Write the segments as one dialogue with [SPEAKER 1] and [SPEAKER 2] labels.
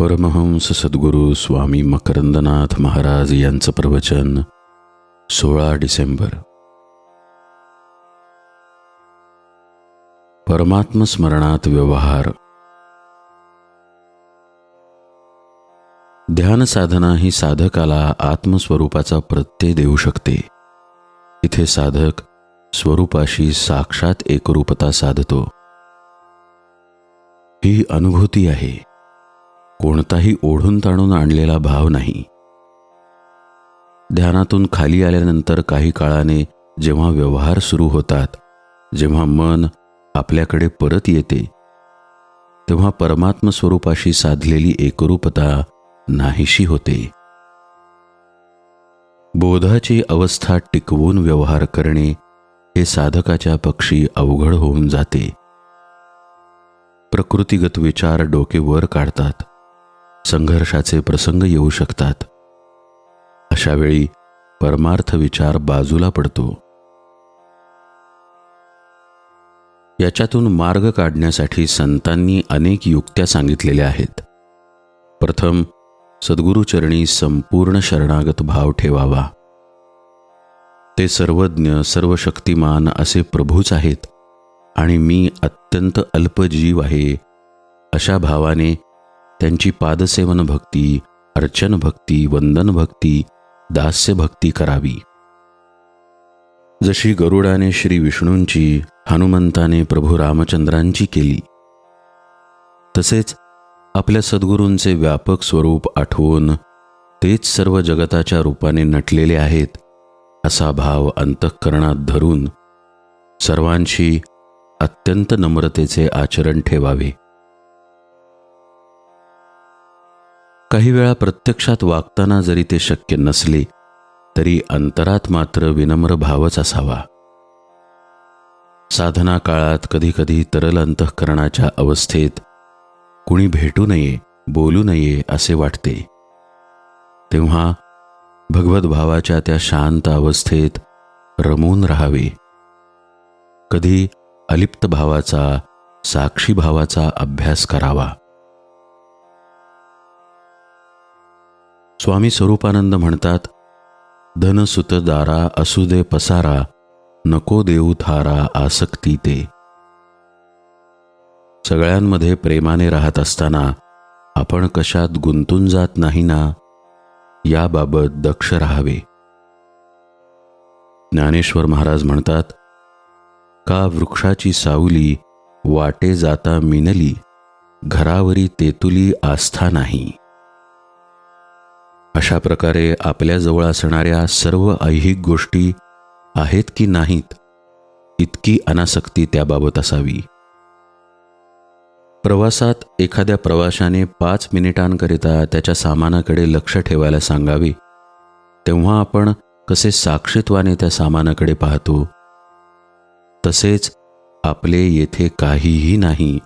[SPEAKER 1] परमहंस सद्गुरू स्वामी मकरंदनाथ महाराज यांचं प्रवचन सोळा डिसेंबर. परमात्मस्मरणात व्यवहार. ध्यान साधना ही साधकाला आत्मस्वरूपाचा प्रत्यय देऊ शकते. इथे साधक स्वरूपाशी साक्षात एकरूपता साधतो. ही अनुभूती आहे. कोणताही ओढून ताणून आणलेला भाव नाही. ध्यानातून खाली आल्यानंतर काही काळाने जेव्हा व्यवहार सुरू होतात जेव्हा मन आपल्याकडे परत येते तेव्हा परमात्म स्वरूपाशी साधलेली एकरूपता नाहीशी होते. बोधाची अवस्था टिकवून व्यवहार करणे हे साधकाच्या पक्षी अवघड होऊन जाते. प्रकृतिगत विचार डोके वर काढतात. संघर्षाचे प्रसंग येऊ शकतात. अशा वेळी परमार्थ विचार बाजूला पडतो. याच्यातून मार्ग काढण्यासाठी संतांनी अनेक युक्त्या सांगितलेल्या आहेत. प्रथम सद्गुरुचरणी संपूर्ण शरणागत भाव ठेवावा. ते सर्वज्ञ सर्व शक्तिमान असे प्रभूच आहेत आणि मी अत्यंत अल्प जीव आहे अशा भावाने त्यांची पादसेवन भक्ती अर्चन भक्ती वंदन भक्ती दास्य भक्ती करावी. जशी गरुडाने श्री विष्णूंची हनुमंताने प्रभू रामचंद्रांची केली तसेच आपल्या सद्गुरूंचे व्यापक स्वरूप आठवून तेच सर्व जगताच्या रूपाने नटलेले आहेत असा भाव अंतःकरणात धरून सर्वांशी अत्यंत नम्रतेचे आचरण ठेवावे. काही वेळा प्रत्यक्षात वागताना जरी ते शक्य नसले तरी अंतरात मात्र विनम्र भावच असावा. साधना काळात कधीकधी तरल अंतःकरणाच्या अवस्थेत कुणी भेटू नये बोलू नये असे वाटते. तेव्हा भगवद्भावाच्या त्या शांत अवस्थेत रमून राहावे. कधी अलिप्त भावाचा साक्षी भावाचा अभ्यास करावा. स्वामी स्वरूपानंद म्हणतात धनसुतदारा असू दे पसारा नको देऊ थारा आसक्ती ते. सगळ्यांमध्ये प्रेमाने राहत असताना आपण कशात गुंतून जात नाही ना याबाबत दक्ष राहावे. ज्ञानेश्वर महाराज म्हणतात का वृक्षाची सावली वाटे जाता मिनली घरावरी तेतुली आस्था नाही. अशा प्रकारे आपल्याजवळ असणाऱ्या सर्व ऐहिक गोष्टी आहेत की नाहीत इतकी अनासक्ती त्याबाबत असावी. प्रवासात एखाद्या प्रवाशाने पाच मिनिटांकरिता त्याच्या सामानाकडे लक्ष ठेवायला सांगावे तेव्हा आपण कसे साक्षीत्वाने त्या सामानाकडे पाहतो? तसेच आपले येथे काहीही नाही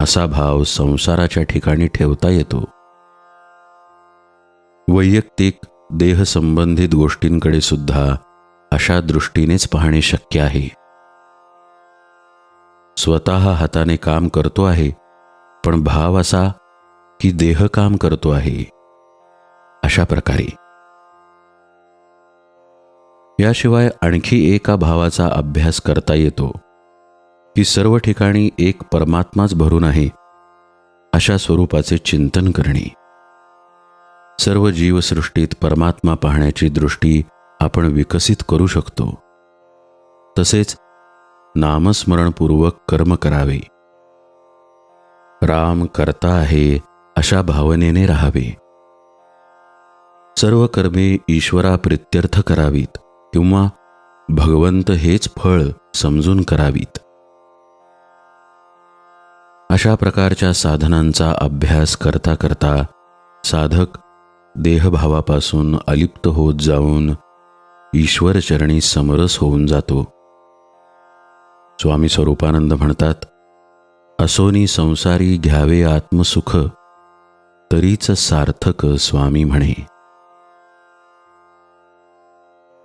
[SPEAKER 1] असा भाव संसाराच्या ठिकाणी ठेवता येतो. वैयक्तिक देहसंबंधित गोष्टींकडे सुद्धा अशा दृष्टीनेच पाहणे शक्य आहे. स्वतः हाताने काम करतो आहे पण भाव असा की देह काम करतो आहे. अशा प्रकारे. याशिवाय आणखी एका भावाचा अभ्यास करता येतो की सर्व ठिकाणी एक परमात्माच भरून आहे अशा स्वरूपाचे चिंतन करणे. सर्व जीवसृष्टीत परमात्मा पाहण्याची दृष्टी आपण विकसित करू शकतो. तसेच नामस्मरणपूर्वक कर्म करावे. राम करता आहे अशा भावनेने राहावे. सर्व कर्मे ईश्वरा प्रित्यर्थ करावीत किंवा भगवंत हेच फळ समजून करावीत. अशा प्रकारच्या साधनांचा अभ्यास करता करता साधक देहभावापासून अलिप्त होत जाऊन ईश्वरचरणी समरस होऊन जातो. स्वामी स्वरूपानंद म्हणतात असोनी संसारी घ्यावे आत्मसुख तरीच सार्थक स्वामी म्हणे.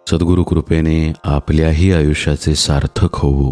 [SPEAKER 1] सद्गुरु कृपेने आपल्याही आयुष्याचे सार्थक होऊ